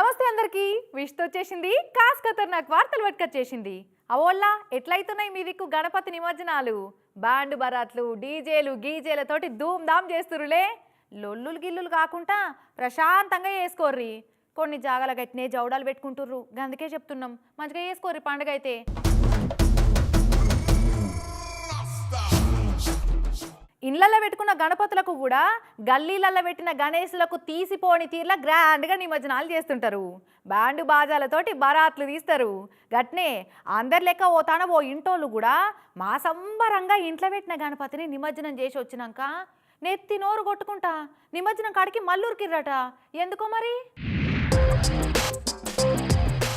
నమస్తే అందరికీ. విష్తో వచ్చేసింది. కాస్ ఖతర్నాక్ వార్తలు పట్టుకొచ్చేసింది. అవోల్లా ఎట్లయితున్నాయి మీ దిక్కు గణపతి నిమజ్జనాలు? బ్యాండ్ బరాట్లు డీజేలు గీజేలతోటి ధూమ్ ధామ్ చేస్తురులే. లొల్లులు గిల్లులు కాకుండా ప్రశాంతంగా వేసుకోర్రి కొన్ని జాగాల గట్టినే జౌడాలు పెట్టుకుంటుర్రు. అందుకే చెప్తున్నాం. మంచిగా వేసుకోర్రి పండుగ అయితే ఇళ్ళలో పెట్టుకున్న గణపతులకు కూడా గల్లీలలో పెట్టిన గణేశులకు తీసిపోని తీర్ల గ్రాండ్గా నిమజ్జనాలు చేస్తుంటారు. బ్యాండ్ బాజాలతోటి బరాత్లు తీస్తారు. గట్నే అందరి లెక్క ఓ తన ఓ ఇంటోళ్ళు కూడా మా సంబరంగా ఇంట్లో పెట్టిన గణపతిని నిమజ్జనం చేసి వచ్చినాక నెత్తి నోరు కొట్టుకుంటా. నిమజ్జనం కాడికి మల్లూరికిర్రట ఎందుకో మరి?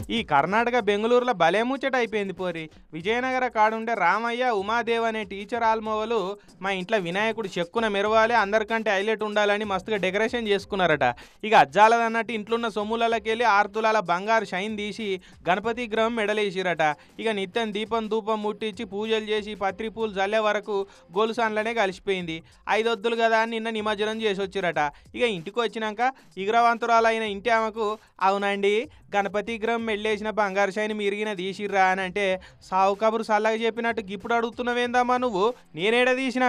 ఈ కర్ణాటక బెంగళూరులో భలే ముచ్చట అయిపోయింది పోరి. విజయనగర కాడుండే రామయ్య ఉమాదేవ్ అనే టీచర్ ఆల్మోవలు మా ఇంట్లో వినాయకుడు చెక్కున మెరవాలి అందరికంటే హైలైట్ ఉండాలని మస్తుగా డెకరేషన్ చేసుకున్నారట. ఇక అజ్జాలదన్నట్టు ఇంట్లోన్న సొమ్ములకి వెళ్ళి ఆరుతులాల బంగారు షైన్ తీసి గణపతి గ్రహం మెడలేసిరట. ఇక నిత్యం దీపం ధూపం ముట్టించి పూజలు చేసి పత్రి పూలు చల్లే వరకు గొలుసాన్లనే కలిసిపోయింది. ఐదొద్దులు కదా అని నిన్న నిమజ్జనం చేసి వచ్చిరట ఇక ఇంటికి వచ్చినాక ఇగ్రవంతురాలైన ఇంటి ఆమెకు అవునండి గణపతి గ్రహం మెళ్ళేసిన బంగారు షైన్ మిరిగిన తీసిర్రా అని అంటే సావు కబురు సల్లగా చెప్పినట్టు గిప్పుడు అడుగుతున్నావేందమ్మా నువ్వు? నేనేడ తీసిన?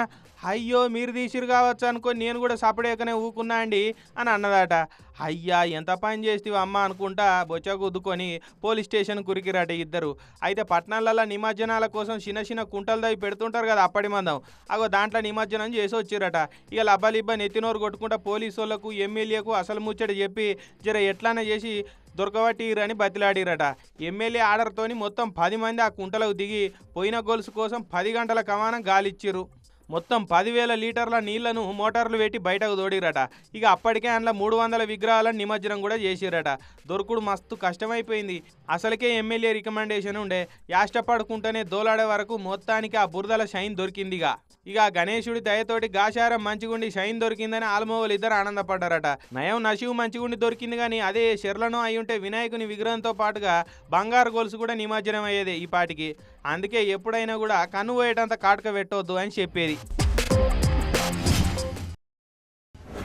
అయ్యో మీరు తీసిరు కావచ్చు అనుకొని నేను కూడా సపడేకనే ఊకున్నా అండి అని అన్నదట. అయ్యా ఎంత పని చేస్తావు అమ్మ అనుకుంటా బొచ్చ గుద్దుకొని పోలీస్ స్టేషన్ కురికిరాట ఇద్దరు. అయితే పట్టణాలలో నిమజ్జనాల కోసం చిన్న చిన్న కుంటలు దావి పెడుతుంటారు కదా అప్పటి మందం. అగో దాంట్లో నిమజ్జనం చేసి వచ్చిరట. ఇక లబ్బలిబ్బ నెత్తినోరు కొట్టుకుంటా పోలీసు వాళ్ళకు ఎమ్మెల్యేకు అసలు ముచ్చట చెప్పి జర ఎట్లానే చేసి దొరకబట్టిరని బతిలాడిరట. ఎమ్మెల్యే ఆర్డర్తోని మొత్తం పది మంది ఆ కుంటలకు దిగి పోయిన గొలుసు కోసం పది గంటల కమానం గాలిచ్చిర్రు. మొత్తం పదివేల లీటర్ల నీళ్ళను మోటార్లు పెట్టి బయటకు తోడిరట ఇక అప్పటికే అందులో మూడు వందల విగ్రహాలను నిమజ్జనం కూడా చేసిరట. దొరుకుడు మస్తు కష్టమైపోయింది. అసలుకే ఎమ్మెల్యే రికమెండేషన్ ఉండే యాష్టపడుకుంటేనే దోలాడే వరకు మొత్తానికి ఆ బురదల షైన్ దొరికిందిగా. ఇక గణేశుడి దయతోటి గాశారం మంచిగుండి షైన్ దొరికిందని ఆల్మోవలు ఇద్దరు ఆనందపడ్డారట. నయం నశివు మంచిగుండి దొరికింది కానీ అదే శర్లను అయ్యుంటే ఉంటే వినాయకుని విగ్రహంతో పాటుగా బంగారు గొలుసు కూడా నిమజ్జనం అయ్యేది ఈ పాటికి. అందుకే ఎప్పుడైనా కూడా కన్ను పోయేటంత కాటుక పెట్టవద్దు అని చెప్పేది.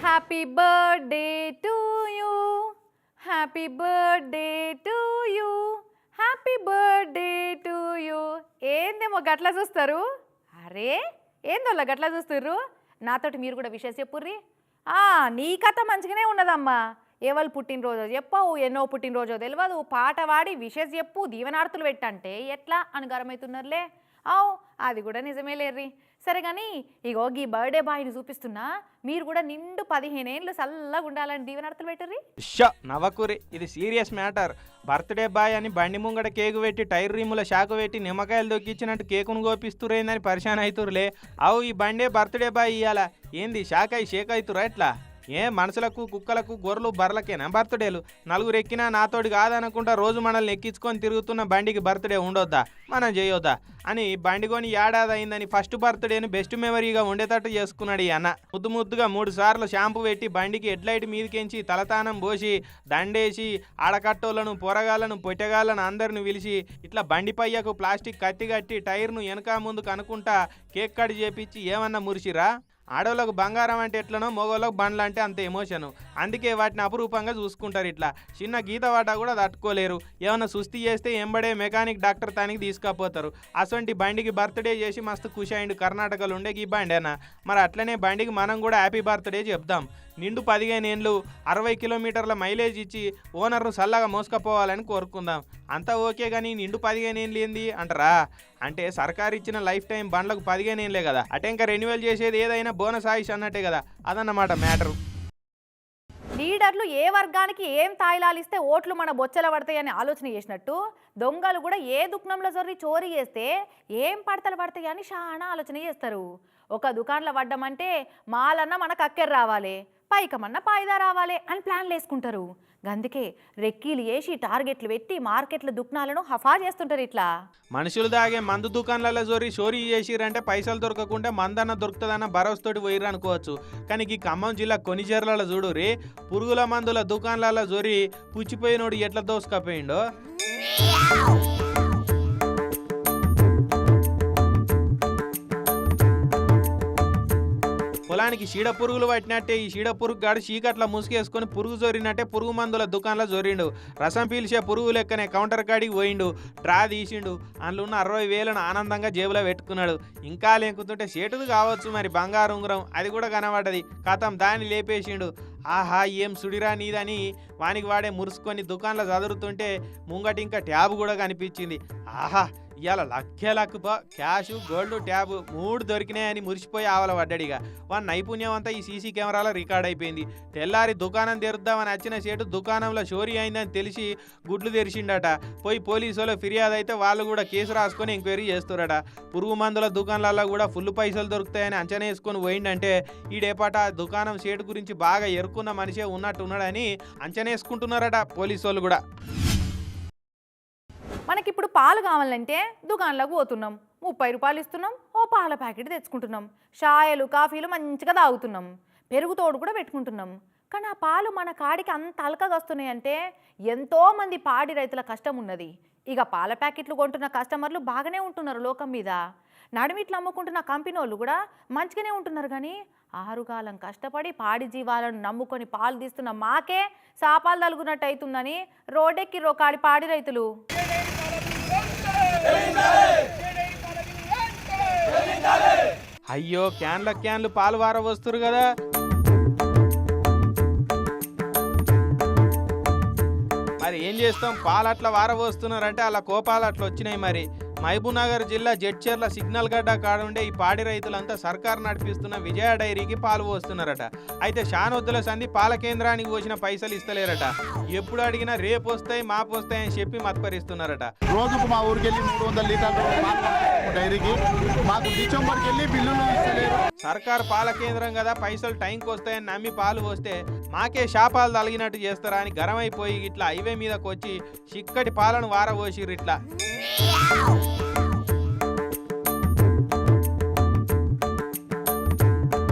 Happy birthday to you happy birthday to you happy birthday to you ఏందేమో గట్లా చూస్తారు? అరే ఏందోళ్ళ గట్లా చూస్తుర్రు? నాతోటి మీరు కూడా విషయం చెప్పుర్రి. ఆ, నీ కథ మంచిగానే ఉన్నదమ్మా. ఎవరు పుట్టినరోజో చెప్పవు ఎన్నో పుట్టినరోజో తెలియదు పాట పాడి విషెస్ చెప్పు దీవెనార్తులు పెట్టంటే ఎట్లా అని గరమవుతున్నారులే అవు అది కూడా నిజమే లేర్రి సరే కానీ ఇగో ఈ బర్త్డే బాయ్ని చూపిస్తున్నా మీరు కూడా నిండు పదిహేనేళ్ళు చల్లగా ఉండాలని దీవెనార్తులు పెట్టర్రి? ష నవకూరి ఇది సీరియస్ మ్యాటర్. బర్త్డే బాయ్ అని బండి ముంగడ కేకు పెట్టి టైర్ రీముల షాకు పెట్టి నిమ్మకాయలు దొక్కిచ్చినట్టు కేకును గోపిస్తురేందని పరిశాన్ అవుతురులే అవు ఈ బండే బర్త్డే బాయ్ ఇయ్యాల. ఏంది షాక్ అయి షేక్ అవుతురా ఎట్లా ఏ మనుషులకు కుక్కలకు గొర్రెలు బర్రెలకేనా? బర్త్డేలు. నలుగురు ఎక్కినా నాతోడు కాదనుకుంటా రోజు మనల్ని ఎక్కించుకొని తిరుగుతున్న బండికి బర్త్డే ఉండొద్దా? మనం చేయొద్దా? అని బండి కొని ఏడాది అయిందని ఫస్ట్ బర్త్డేని బెస్ట్ మెమరీగా ఉండేటట్టు చేసుకున్నాడు ఈ అన్న. ముద్దు ముద్దుగా మూడు సార్లు షాంపూ పెట్టి బండికి హెడ్లైట్ మీదకెంచి తలతానం పోసి దండేసి ఆడకట్టోళ్ళను పొరగాళ్ళను పొట్టగాళ్ళను అందరిని పిలిచి ఇట్లా బండి పయ్యకు ప్లాస్టిక్ కత్తి కట్టి టైర్ను వెనక ముందు కనుకుంటా కేక్ కట్ చేపించి ఏమన్నా మురిసిరా? ఆడవాళ్ళకు బంగారం అంటే ఎట్లనో మగవాళ్ళకు బండ్లు అంటే అంత ఎమోషన్ అందుకే వాటిని అపురూపంగా చూసుకుంటారు ఇట్లా. చిన్న గీత వాట కూడా తట్టుకోలేరు. ఏమైనా సుస్థి చేస్తే ఎంబడే మెకానిక్ డాక్టర్ తానికి తీసుకపోతారు. అసొంటి బండికి బర్త్డే చేసి మస్తు ఖుషి అయిండు. కర్ణాటకలో ఉండే ఈ బండేనా? మరి అట్లనే బండికి మనం కూడా హ్యాపీ బర్త్డే చెప్దాం. నిండు పదిహేను ఏండ్లు అరవై కిలోమీటర్ల మైలేజ్ ఇచ్చి ఓనర్ను చల్లగా మోసుకపోవాలని కోరుకుందాం. అంతా ఓకే కానీ నిండు పదిహేను ఏండ్లు ఏంది? అంటారా? అంటే సర్కారు ఇచ్చిన లైఫ్ టైం బండ్లకు పదిహేను ఏండ్లే కదా. అంటే ఇంకా రెన్యువల్ చేసేది ఏదైనా బోనస్ ఆయుష్ అన్నట్టే కదా. అదన్నమాట మ్యాటరు. లీడర్లు ఏ వర్గానికి ఏం తాయిలాలు ఇస్తే ఓట్లు మన బొచ్చల పడతాయని ఆలోచన చేసినట్టు దొంగలు కూడా ఏ దుకాణంలో జొర్రి చోరీ చేస్తే ఏం పడతలు పడతాయి అని చాలా ఆలోచన చేస్తారు. ఒక దుకాణంలో పడ్డమంటే మాలన్న మనకు అక్కెర రావాలి. పైకమన్న పాయిదా రావాలి అని ప్లాన్లు వేసుకుంటారు. అందుకే రెక్కీలు వేసి టార్గెట్లు పెట్టి మార్కెట్ల దుకాణాలను హఫా చేస్తుంటారు ఇట్లా. మనుషులు దాగే మందు దుకాణాలలో జోరి చోరీ చేసిరంటే పైసలు దొరకకుండా మందన్న దొరుకుతుందన్న భరోసాతోటి పోయిర్రు అనుకోవచ్చు కానీ ఈ ఖమ్మం జిల్లా కొనిజర్లలో చూడు రే పురుగుల మందుల దుకాణాలలో జోరి పుచ్చిపోయినోడు ఎట్లా దోసుకపోయిండో? మొత్తానికి షీడ పురుగులు పట్టినట్టే. ఈ చీడ పురుగు గాడు చీకట్ల ముసుగేసుకొని పురుగు జోరినట్టే పురుగు మందుల దుకాణంలో జోరిండు రసం పీల్చే పురుగు లెక్కనే కౌంటర్ కాడికి పోయిండు. డ్రా తీసిండు. అందులో ఉన్న అరవై వేలను ఆనందంగా జేబులో పెట్టుకున్నాడు. ఇంకా లేకుతుంటే సేటుది కావచ్చు మరి బంగారు ఉంగరం. అది కూడా కనబడ్డది. కథం దాన్ని లేపేసిండు. ఆహా ఏం సుడిరా నీదని వానికి వాడే మురుసుకొని దుకాణంలో చదువుతుంటే ముంగటి ఇంకా ట్యాబ్ కూడా కనిపించింది. ఆహా ఇవాళ లక్కే లక్ క్యాష్ గోల్డ్ ట్యాబ్ మూడు దొరికినాయని మురిసిపోయి ఆవల పడ్డాడిగా వాని నైపుణ్యం అంతా ఈ సీసీ కెమెరాలో రికార్డ్ అయిపోయింది. తెల్లారి దుకాణం తెరుద్దామని వచ్చిన సేటు దుకాణంలో చోరీ అయిందని తెలిసి గుడ్లు తెరిచిండట. పోయి పోలీసులో ఫిర్యాదు అయితే వాళ్ళు కూడా కేసు రాసుకొని ఎంక్వైరీ చేస్తారట పురుగు మందుల దుకాణాలలో కూడా ఫుల్ పైసలు దొరుకుతాయని అంచనా వేసుకొని పోయిండంటే ఈడేపాట ఆ దుకాణం సేటు గురించి బాగా ఎరుకున్న మనిషే ఉన్నట్టు ఉన్నాడని అంచనా వేసుకుంటున్నారట పోలీసు వాళ్ళు కూడా. మనకిప్పుడు పాలు కావాలంటే దుకాణంలోకి పోతున్నాం. ముప్పై రూపాయలు ఇస్తున్నాం ఓ పాల ప్యాకెట్ తెచ్చుకుంటున్నాం. షాయలు కాఫీలు మంచిగా తాగుతున్నాం. పెరుగు తోడు కూడా పెట్టుకుంటున్నాం. కానీ ఆ పాలు మన కాడికి అంత అలకగా వస్తున్నాయి అంటే ఎంతోమంది పాడి రైతుల కష్టం ఉన్నది. ఇక పాల ప్యాకెట్లు కొంటున్న కస్టమర్లు బాగానే ఉంటున్నారు లోకం మీద. నడిమిట్లు అమ్ముకుంటున్న కంపెనీ వాళ్ళు కూడా మంచిగానే ఉంటున్నారు కానీ ఆరుగాలం కష్టపడి పాడి జీవాలను నమ్ముకొని పాలు తీస్తున్న మాకే శాపాలు తలుగునట్టు అవుతుందని రోడ్డెక్కి రోకాడి పాడి రైతులు. అయ్యో క్యాన్ల క్యాన్లు పాలు వార వస్తురు కదా. మరి ఏం చేస్తాం? పాలు అట్లా వార అలా కోపాలు అట్లా వచ్చినాయి మరి. మహబూబ్నగర్ జిల్లా జడ్చర్ల సిగ్నల్ గడ్డ కాడుండే ఈ పాడి రైతులంతా సర్కారు నడిపిస్తున్న విజయ డైరీకి పాలు పోస్తున్నారట. అయితే షానొద్దుల సంధి పాల కేంద్రానికి పోసిన పైసలు ఇస్తలేరట. ఎప్పుడు అడిగినా రేపు వస్తాయి మాపు వస్తాయి అని చెప్పి మత్పరిస్తున్నారట. రోజుకు మా ఊరికి వెళ్ళి మూడు వందల లీటర్లు డైరీకి. మాకు డిసెంబర్కి వెళ్ళి బిల్లులు ఇస్తలేరు. సర్కార్ పాల కేంద్రం కదా పైసలు టైంకి వస్తాయని నమ్మి పాలు పోస్తే మాకే శాపాలు తలిగినట్టు చేస్తారా అని గరమైపోయి ఇట్లా హైవే మీదకి వచ్చి చిక్కటి పాలను వారబోసిర్రు ఇట్లా.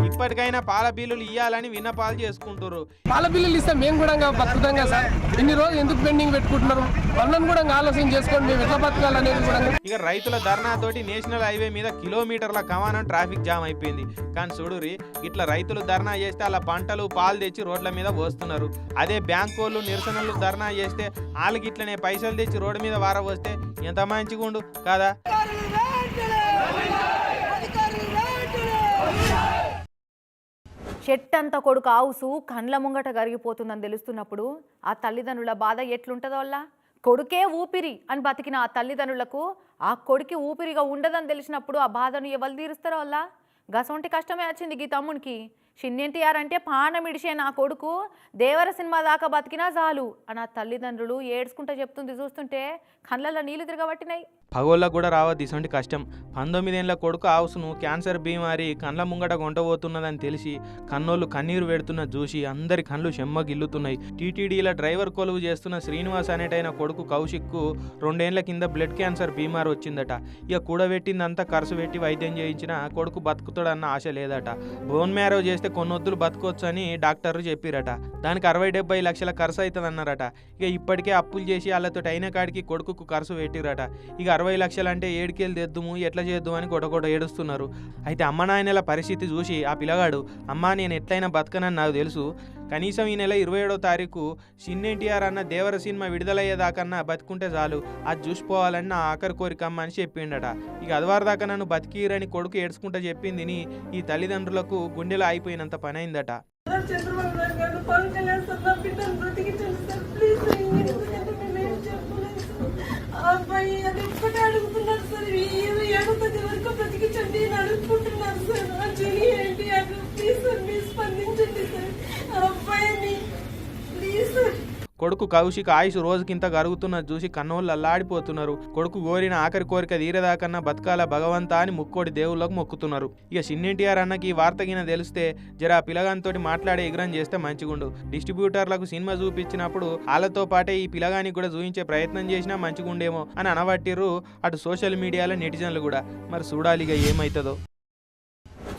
ఇప్పటికైనా పాల బిల్లులు ఇయ్యాలని విన్నపాలు చేసుకుంటారు పాల బిల్లులు ఇస్తే మేము కూడా బతుకుతాం కదా సార్. ఇన్ని రోజులు ఎందుకు పెండింగ్ పెట్టుకుంటున్నారు? వాళ్ళని కూడా ఆలోచన చేసుకొని మేము ఎట్లా బతకాలనేది కూడా ఇక రైతుల ధర్నాతోటి నేషనల్ హైవే మీద కిలోమీటర్ల కమానం ట్రాఫిక్ జామ్ అయిపోయింది. కానీ చూడురి ఇట్లా రైతులు ధర్నా చేస్తే అలా పంటలు పాలు తెచ్చి రోడ్ల మీద పోస్తున్నారు. అదే బ్యాంక్ వాళ్ళు నిరసనలు ధర్నా చేస్తే వాళ్ళకి ఇట్లనే పైసలు తెచ్చి రోడ్డు మీద వార వస్తే ఎంత మంచిగా కాదా? చెట్టంత కొడుకు ఆవుసు కండ్ల ముంగట కరిగిపోతుందని తెలుస్తున్నప్పుడు ఆ తల్లిదండ్రుల బాధ ఎట్లుంటుందో వల్ల కొడుకే ఊపిరి అని బతికిన ఆ తల్లిదండ్రులకు ఆ కొడుకి ఊపిరిగా ఉండదని తెలిసినప్పుడు ఆ బాధను ఎవరు తీరుస్తారో వల్ల గసొంటి కష్టమే వచ్చింది గీ తమ్మునికి. చిన్నెన్టీఆర్ అంటే పానమిడిచే నా కొడుకు దేవర సినిమా దాకా బతికినా చాలు. అని ఆ తల్లిదండ్రులు ఏడ్చుకుంటూ చెప్తుంది చూస్తుంటే కళ్ళల్లో నీళ్ళు తిరగబట్టినాయి. పగోళ్ళకు కూడా రావద్దు ఇసంటి కష్టం. పంతొమ్మిదేళ్ళ కొడుకు ఆవుసును క్యాన్సర్ బీమారి కండ్ల ముంగట గుంటబోతున్నదని తెలిసి కన్నోళ్ళు కన్నీరు పెడుతున్న చూసి అందరి కళ్ళు చెమ్మగిల్లుతున్నాయి. టీటీడీల డ్రైవర్ కొలువు చేస్తున్న శ్రీనివాస్ అనేటైన కొడుకు కౌశిక్కు రెండేళ్ళ కింద బ్లడ్ క్యాన్సర్ బీమార్ వచ్చిందట. ఇక కూడబెట్టిందంతా ఖర్చు పెట్టి వైద్యం చేయించిన కొడుకు బతుకుతాడన్న ఆశ లేదట. బోన్ మ్యారో చేస్తే కొన్నొద్దులు బతకొచ్చు అని డాక్టర్లు చెప్పిరట. దానికి అరవై డెబ్బై లక్షల ఖర్చు అవుతుంది అన్నారట ఇక ఇప్పటికే అప్పులు చేసి వాళ్ళతో అయిన కాడికి కొడుకుకు ఖర్చు పెట్టిరట. ఇక అరవై లక్షలు అంటే ఏడుకెళ్ళి తెద్దుము ఎట్లా చేద్దాం అని గొడగొడ ఏడుస్తున్నారు. అయితే అమ్మ నాయనల పరిస్థితి చూసి ఆ పిల్లగాడు అమ్మా నేను ఎట్లయినా బతకనని నాకు తెలుసు. కనీసం ఈ నెల ఇరవై ఏడో తారీఖు సిన్ ఎన్టీఆర్ అన్న దేవర సినిమా విడుదలయ్యేదాకన్నా బతికుంటే చాలు. అది చూసిపోవాలని నా ఆఖరి కోరిక అని చెప్పిండట. ఇక అదివారి దాకా నన్ను బతికిరని కొడుకు ఏడ్చుకుంటా చెప్పిందిని ఈ తల్లిదండ్రులకు గుండెలో అయిపోయినంత పని అయిందట అబ్బాయి అది ఇప్పటికే అడుగుతున్నారు సార్. ఈ ఇరవై వరకు బ్రతికించండి అని అడుగుకుంటున్నారు సార్ ఆ జని ఏంటి అది ప్లీజ్ సార్ మీరు స్పందించండి సార్ ఆ అబ్బాయిని ప్లీజ్ సార్ కొడుకు కౌశిక్ ఆయుష్ రోజుకింత కరుగుతున్నది చూసి కన్నోళ్ళు అల్లాడిపోతున్నారు. కొడుకు కోరిన ఆఖరి కోరిక తీరేదాకన్నా బతకాల భగవంతా అని ముక్కోటి దేవుళ్ళకు మొక్కుతున్నారు. ఇక చిన్నింటిఆర్ అన్నకి ఈ వార్త గిన తెలిస్తే జరా పిలగానితోటి మాట్లాడే ఎగ్రం చేస్తే మంచిగుండు. డిస్ట్రిబ్యూటర్లకు సినిమా చూపించినప్పుడు వాళ్ళతో పాటే ఈ పిలగానికి కూడా చూపించే ప్రయత్నం చేసినా మంచిగుండేమో అని అనబట్టిర్రు అటు సోషల్ మీడియాలో నెటిజన్లు కూడా. మరి చూడాలిగా ఏమవుతుందో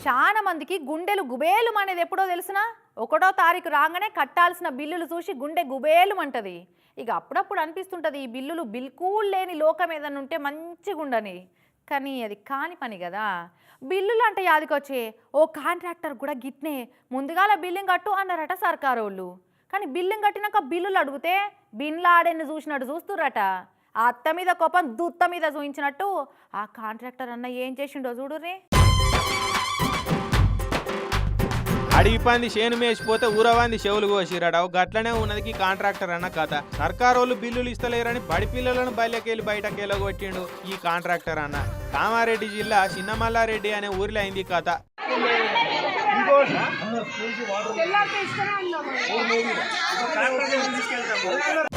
చాలా మందికి గుండెలు గుబేలు అనేది ఎప్పుడో తెలిసిన? ఒకటో తారీఖు రాగానే కట్టాల్సిన బిల్లులు చూసి గుండె గుబేలు అంటది. ఇక అప్పుడప్పుడు అనిపిస్తుంటది ఈ బిల్లులు బిల్కూల్ లేని లోకం ఏదన్నా ఉంటే మంచిగుండని కానీ అది కాని పని కదా. బిల్లులు అంటే యాదికొచ్చే ఓ కాంట్రాక్టర్ కూడా గిట్నే ముందుగాల బిల్లింగ్ కట్టు అన్నారట సర్కారు వాళ్ళు కానీ బిల్లింగ్ కట్టినాక బిల్లులు అడిగితే బిన్లాడెన్ని చూసినట్టు చూస్తురట ఆ అత్త మీద కోపం దుత్త మీద చూయించినట్టు ఆ కాంట్రాక్టర్ అన్న ఏం చేసిండో చూడుర్రీ. అడిగి పంది చేను మేసిపోతే ఊరవాంది చెవులు కోసిరాడవు గట్లనే ఉన్నది కాంట్రాక్టర్ అన్న కథ. సర్కార్ వాళ్ళు బిల్లులు ఇస్తలేరని బడి పిల్లలను బయలకెళ్ళి బయటకు వెళ్ళగొట్టిండు ఈ కాంట్రాక్టర్ అన్న. కామారెడ్డి జిల్లా చిన్నమల్లారెడ్డి అనే ఊరిలో అయింది ఈ కథ.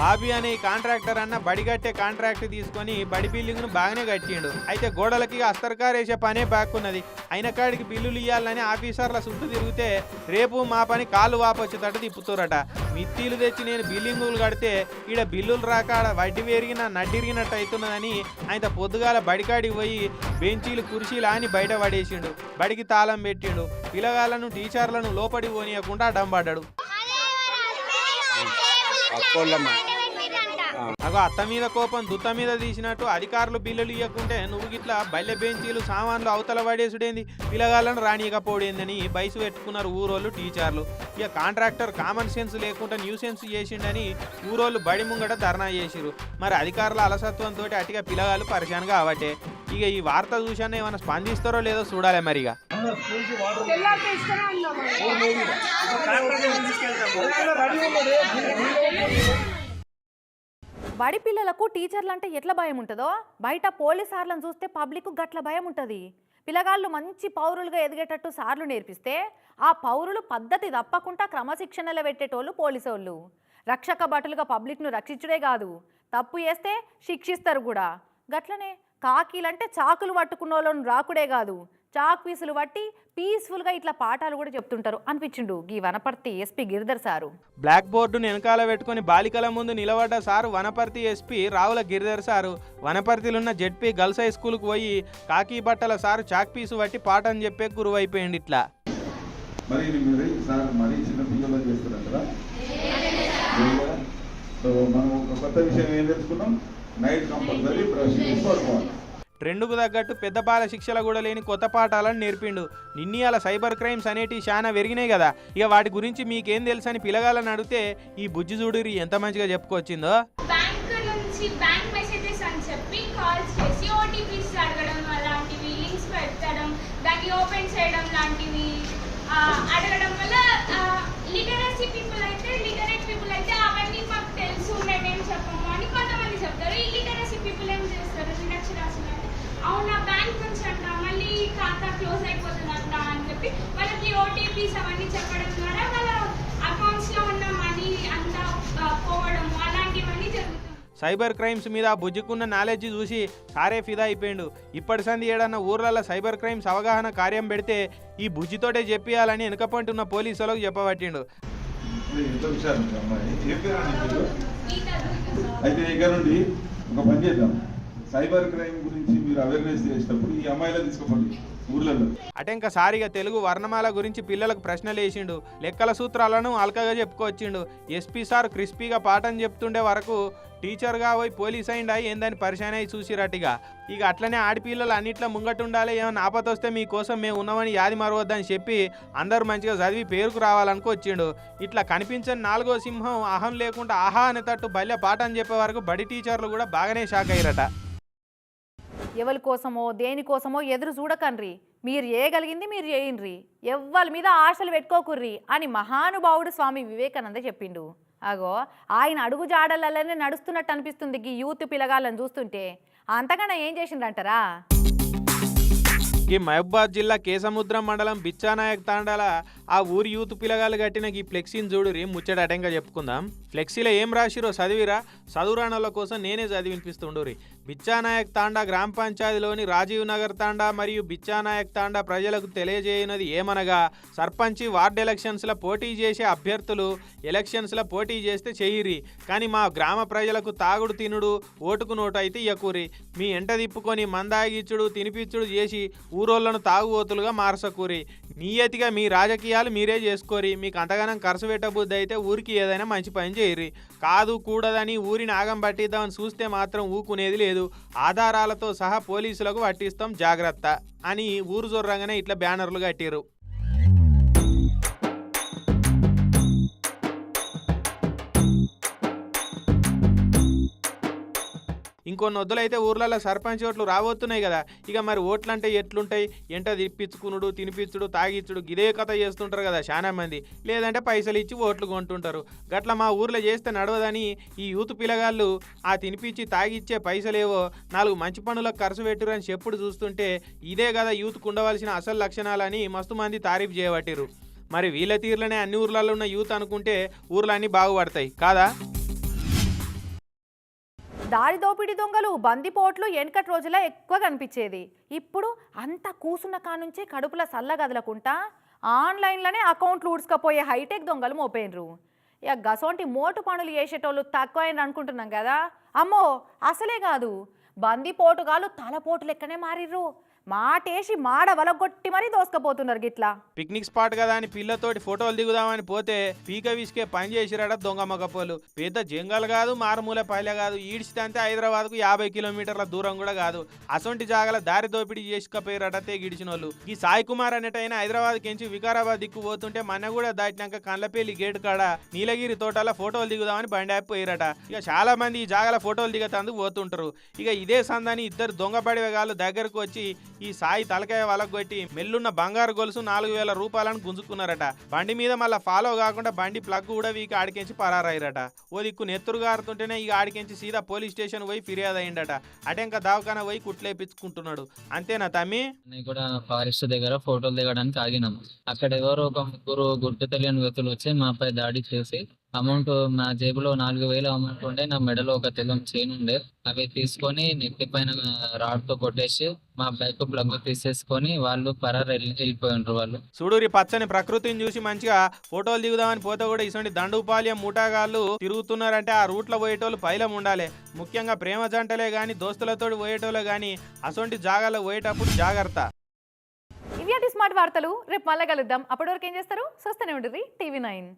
బాబీ అనే కాంట్రాక్టర్ అన్న బడి కట్టే కాంట్రాక్ట్ తీసుకొని బడి బిల్డింగ్ను బాగానే కట్టిండు. అయితే గోడలకి అస్తర్కార్ వేసే పనే బాక్కున్నది. అయిన కాడికి బిల్లులు ఇవ్వాలని ఆఫీసర్ల చుట్టూ తిరిగితే రేపు మా పని కాళ్ళు వాపొచ్చేటట్టు తిప్పుతారట. మిత్తీలు తెచ్చి నేను బిల్డింగులు కడితే ఈడ బిల్లులు రాక వడ్డీ పెరిగిన నడ్డిరిగినట్టు అవుతున్నదని ఆయన పొద్దుగాల బడికాడికి పోయి బెంచీలు కుర్చీలు అని బయట పడేసిండు. బడికి తాళం పెట్టిండు. పిల్లగాళ్ళను టీచర్లను లోపడి పోనీయకుండా అడ్డంపడ్డాడు. అగో అత్త మీద కోపం దుత్త మీద తీసినట్టు అధికారులు బిల్లులు ఇవ్వకుంటే నువ్వు గిట్లా బల్లె బెంచీలు సామాన్లు అవతల పడేసుడేంది? పిల్లగాళ్ళను రానియకపోడేందని బయసు పెట్టుకున్నారు ఊరోళ్ళు టీచర్లు. ఇక కాంట్రాక్టర్ కామన్ సెన్స్ లేకుండా న్యూ సెన్స్ చేసిండని ఊరోళ్ళు బడి ముంగట ధర్నా చేసిరు మరి అధికారుల అలసత్వంతో అటుగా పిల్లగాళ్ళు పరిశాన్ కావట్టే. ఇక ఈ వార్త చూశాను ఏమైనా స్పందిస్తారో లేదో చూడాలి మరిగా. బడి పిల్లలకు టీచర్లు అంటే ఎట్లా భయం ఉంటుందో? బయట పోలీస్ సార్లను చూస్తే పబ్లిక్ గట్ల భయం ఉంటుంది. పిల్లగాళ్ళు మంచి పౌరులుగా ఎదిగేటట్టు సార్లు నేర్పిస్తే ఆ పౌరులు పద్ధతి తప్పకుండా క్రమశిక్షణలో పెట్టేటోళ్ళు పోలీసు వాళ్ళు రక్షక భటులుగా పబ్లిక్ను రక్షించుడే కాదు తప్పు చేస్తే శిక్షిస్తారు కూడా. గట్లనే కాకీలంటే చాకులు పట్టుకున్న వాళ్ళను రాకుడే కాదు. చాక్ పీసులు పట్టి పీస్ఫుల్గా ఇట్లా పాఠాలు కూడా చెప్తుంటారు. అనిపించిండు గీ Wanaparthy SP Giridhar sir. Black బోర్డును వెనకాల పెట్టుకొని బాలికల ముందు నిలబడ్డ sir Wanaparthy SP Ravula Giridhar sir. వనపర్తిలున్న ZP girls high స్కూల్కి పోయి కాకి బట్టల సారు చాక్ పీసు పట్టి పాఠం చెప్పే గురువైపోయింది ఇట్లా. మరి ఇది మీరు సార్ మరీ చిన్న పిల్లలు చేస్తున్నారు కదా? లేదా? సో మనం ఒక కొత్త విషయం ఏం తెలుసుకున్నాం? నైట్ కంపల్సరీ బ్రష్ చేసి పడుకోవాలి ట్రెండ్కు తగ్గట్టు పెద్ద బాల శిక్షల కూడా లేని కొత్త పాఠాలను నేర్పిండు. నిన్ని అలా సైబర్ క్రైమ్స్ అనేటివి చాలా పెరిగినాయి కదా. ఇక వాటి గురించి మీకేం తెలుసు అని పిల్లగాళ్ళని అడిగితే ఈ బుజ్జి చూడురి ఎంత మంచిగా చెప్పుకొచ్చిందో. బ్యాంక్ నుంచి బ్యాంక్ మెసేజెస్ అని చెప్పి కాల్స్ చేసి ఓటీపీస్ అడగడం లింక్స్ పెట్టడం దాన్ని ఓపెన్ చేయడం లాంటివి అడగడం వల్ల లిటరసీ పీపుల్ అయితే లిటరేట్ పీపుల్ అయితే అవన్నీ మాకు తెలుసు చెప్పము అని కొంతమంది చెప్తారు. ఈ లిటరసీ పీపుల్ ఏం చేస్తారు? నిరక్షరాస్యులు అంటే అవునా బ్యాంక్ నుంచి అంట. మళ్ళీ ఖాతా క్లోజ్ అయిపోతుందంట అని చెప్పి వాళ్ళకి ఓటీపీస్ అవన్నీ చెప్పడం ద్వారా వాళ్ళ అకౌంట్స్లో ఉన్న మనీ అంతా ఆ, పోవడము అలాంటివన్నీ జరుగుతుంది. సైబర్ క్రైమ్స్ మీద బుజ్జికున్న నాలెడ్జ్ చూసి సారే ఫిదా అయిపోయిండు. ఇప్పటి సంది ఏడన్న ఊర్లలో సైబర్ క్రైమ్స్ అవగాహన కార్యం పెడితే ఈ బుజ్జితోటే చెప్పియాలని వెనుకపంటున్న పోలీసులకు చెప్పబట్టిండు. అయితే ఇక్కడ నుండి ఒక పని చేద్దాం. సైబర్ క్రైమ్ గురించి మీరు అవేర్నెస్ చేసేటప్పుడు ఈ అమ్మాయిలా తీసుకోండి ఊర్లలో అటెంక సారిగా తెలుగు వర్ణమాల గురించి పిల్లలకు ప్రశ్నలు వేసిండు. లెక్కల సూత్రాలను అల్కగా చెప్పుకొచ్చిండు. ఎస్పీ సార్ క్రిస్పీగా పాఠం చెప్తుండే వరకు టీచర్గా పోయి పోలీస్ అయిండా ఏందని పరిశాన్ అయి చూసిరటిగా ఇక అట్లనే ఆడపిల్లలు అన్నిట్లో ముంగటుండాలి ఏమైనా ఆపతొస్తే మీకోసం మేము ఉన్నామని యాది మరవద్దని చెప్పి అందరూ మంచిగా చదివి పేరుకు రావాలనుకొచ్చిండు ఇట్లా కనిపించని నాలుగో సింహం అహం లేకుండా ఆహా అనేటట్టు బల్య పాఠం చెప్పే వరకు బడి టీచర్లు కూడా బాగానే షాక్ అయ్యారట. ఎవరి కోసమో దేనికోసమో ఎదురు చూడకండ్రి. మీరు చేయగలిగింది మీరు చేయండ్రి ఎవ్వరి మీద ఆశలు పెట్టుకోకుర్రి అని మహానుభావుడు స్వామి వివేకానంద చెప్పిండు. అగో ఆయన అడుగు జాడలలోనే నడుస్తున్నట్టు అనిపిస్తుంది ఈ యూత్ పిల్లగాళ్ళని చూస్తుంటే. అంతకన్నా ఏం చేసిండ్రంటారా? ఈ మహబూబాద్ జిల్లా కేసముద్రం మండలం బిచ్చానాయక్ తాండాల ఆ ఊరి యూత్ పిల్లగాలు కట్టిన ఈ ఫ్లెక్సీని చూడురి ముచ్చట అడంగా చెప్పుకుందాం. ఫ్లెక్సీలో ఏం రాసిరో చదివిరా. చదువురాణాల కోసం నేనే చదివినిపిస్తుండూరి బిచ్చానాయక్ తాండా గ్రామ పంచాయతీలోని రాజీవ్ నగర్ తాండా మరియు బిచ్చానాయక్ తాండా ప్రజలకు తెలియజేయనది ఏమనగా సర్పంచి వార్డ్ ఎలక్షన్స్లో పోటీ చేసే అభ్యర్థులు ఎలక్షన్స్లో పోటీ చేస్తే చెయ్యిరి కానీ మా గ్రామ ప్రజలకు తాగుడు తినుడు ఓటుకు నోటు అయితే ఇయ్యకూరి. మీ ఎంట తిప్పుకొని మందాగిచ్చుడు తినిపిచ్చుడు చేసి ఊరోళ్ళను తాగుబోతులుగా మార్చకూరి నియతిగా మీ రాజకీయాలు మీరే చేసుకోరి. మీకు అంతగానం ఖర్చు పెట్టబుద్ది అయితే ఊరికి ఏదైనా మంచి పని చేయరి. కాదు కూడదని ఊరిని ఆగం పట్టిద్దామని చూస్తే మాత్రం ఊకునేది లేదు. ఆధారాలతో సహా పోలీసులకు పట్టిస్తాం జాగ్రత్త అని ఊరు జొర్రంగానే ఇట్లా బ్యానర్లు కట్టిరు ఇంకొన్ని వద్దులైతే ఊర్లలో సర్పంచ్ ఓట్లు రాబోతున్నాయి కదా. ఇక మరి ఓట్లు అంటే ఎట్లుంటాయి? ఎంట తిప్పించుకునుడు తినిపించుడు తాగిచ్చుడు ఇదే కథ చేస్తుంటారు కదా చాలా మంది. లేదంటే పైసలు ఇచ్చి ఓట్లు కొంటుంటారు. గట్ల మా ఊర్లో చేస్తే నడవదని ఈ యూత్ పిల్లగాళ్ళు ఆ తినిపించి తాగిచ్చే పైసలేవో నాలుగు మంచి పనులకు ఖర్చు పెట్టురు అని చెప్పుడు చూస్తుంటే ఇదే కదా యూత్కు ఉండవలసిన అసలు లక్షణాలని మస్తు మంది తారీఫ్ చేయబట్టిరు మరి వీళ్ళ తీరులోనే అన్ని ఊర్లలో ఉన్న యూత్ అనుకుంటే ఊర్లన్నీ బాగుపడతాయి. కాదా? దారి దోపిడీ దొంగలు బందిపోట్లు వెనకటి రోజుల ఎక్కువ కనిపించేది. ఇప్పుడు అంత కూసున్న కానుంచే కడుపుల సల్ల గదలకుంటా ఆన్లైన్లోనే అకౌంట్లు ఊడ్చుకపోయే హైటెక్ దొంగలు మోపేనరు ఇక గసోంటి మోటు పనులు చేసేటోళ్ళు తక్కువైన అనుకుంటున్నాం కదా. అమ్మో అసలే కాదు. బందిపోటుగాలు తలపోటు లెక్కనే మారిర్రు. మాటేసి మాడ వలగొట్టి మరీ దోసుకపోతున్నారు గిట్లా. పిక్నిక్ స్పాట్ కదా అని పిల్లతోటి ఫోటోలు దిగుదామని పోతే పీక విసికే పని చేసిరాడ దొంగ మగపోలు. పెద్ద జంగల్ కాదు మారుమూల పల్లె కాదు ఈడ్చితే హైదరాబాద్కు యాభై కిలోమీటర్ల దూరం కూడా కాదు. అసొంటి జాగల దారి దోపిడీ చేసుకపోయారట తెగిడిచిన ఈ సాయి కుమార్ అనేటైన హైదరాబాద్ కెంచి వికారాబాద్ దిక్కు పోతుంటే మన కూడా దాటినాక కండ్లపేలి గేట్ కాడ నీలగిరి తోటల ఫోటోలు దిగుదామని బండి ఆపిపోయారట ఇక చాలా మంది ఈ జాగల ఫోటోలు దిగతందుకు పోతుంటారు. ఇక ఇదే సందాని ఇద్దరు దొంగ పడివేగాళ్ళు దగ్గరకు వచ్చి ఈ సాయి తలకాయ వలగొట్టి మెల్లున్న బంగారు గొలుసు నాలుగు వేల రూపాయలను గుంజుకున్నారట. బండి మీద మళ్ళీ ఫాలో కాకుండా బండి ప్లగ్ కూడా వీకి ఆడికించి పరారయ్యారట. ఓ దిక్కు నెత్తురు గారుతుంటేనే ఇక ఆడికించి సీదా పోలీస్ స్టేషన్ పోయి ఫిర్యాదు అయిందట అటెంక దవాఖాన పోయి కుట్లేపించుకుంటున్నాడు అంతేనా తమ్మి? నేను కూడా ఫారెస్ట్ దగ్గర ఫోటోలు దిగడానికి ఆగినాం అక్కడ ఎవరో ఒక ముగ్గురు గుర్తు తెలియని వ్యక్తులు వచ్చి మాపై దాడి చేసి అమౌంట్ నా జేబులో నాలుగు వేల అమౌంట్ ఉండే నా మెడలో ఒక తెలం చైన్ ఉండే. అవి తీసుకొని నెత్తి పైన రాడ్తో కొట్టేసి మా బైక్ ప్లగ్ తీసేసుకొని వాళ్ళు పరారు వెళ్ళి వెళ్ళిపోయినారు వాళ్ళు. చూడూరి పచ్చని ప్రకృతిని చూసి మంచిగా ఫోటోలు దిగుదామని పోతే కూడా ఇటువంటి దండుపాల్యం ముఠాగాళ్ళు తిరుగుతున్నారంటే ఆ రూట్లో పోయేటోళ్ళు పైలం ఉండాలి. ముఖ్యంగా ప్రేమ జంటలే కానీ దోస్తులతో పోయేటోళ్ళు కానీ అసొంటి జాగాలో పోయేటప్పుడు జాగ్రత్త. ఇవి స్మార్ట్ వార్తలు. రేపు మళ్ళీ కలుద్దాం. అప్పటి వరకు ఏం చేస్తారు? చూస్తూనే ఉంటుంది టీవీ నైన్.